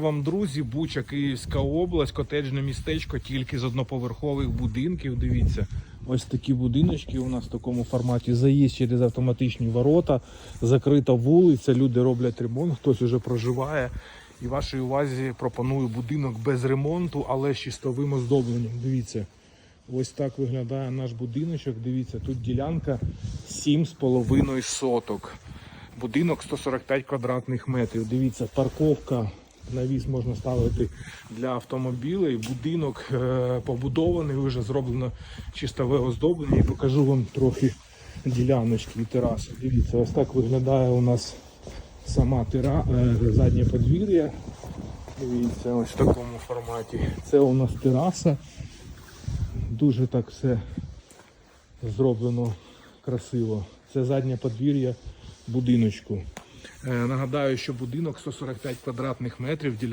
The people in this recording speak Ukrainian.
Вам, друзі, Буча, Київська область, котеджне містечко, тільки з одноповерхових будинків. Дивіться, ось такі будиночки у нас в такому форматі. Заїзд через автоматичні ворота, закрита вулиця, люди роблять ремонт, хтось уже проживає. І вашій увазі пропоную будинок без ремонту, але з чистовим оздобленням. Дивіться, ось так виглядає наш будиночок. Дивіться, тут ділянка 7,5 соток. Будинок 145 квадратних метрів. Дивіться, парковка. Навіс можна ставити для автомобілів. Будинок е, побудований, вже зроблено чистове оздоблення. І покажу вам трохи діляночки і тераси. Дивіться, ось так виглядає у нас сама тера, е, заднє подвір'я. Дивіться, ось в такому форматі. Це у нас тераса. Дуже так все зроблено красиво. Це заднє подвір'я будиночку. Е, Нагадаю, що будинок 145 квадратних метрів, ділянка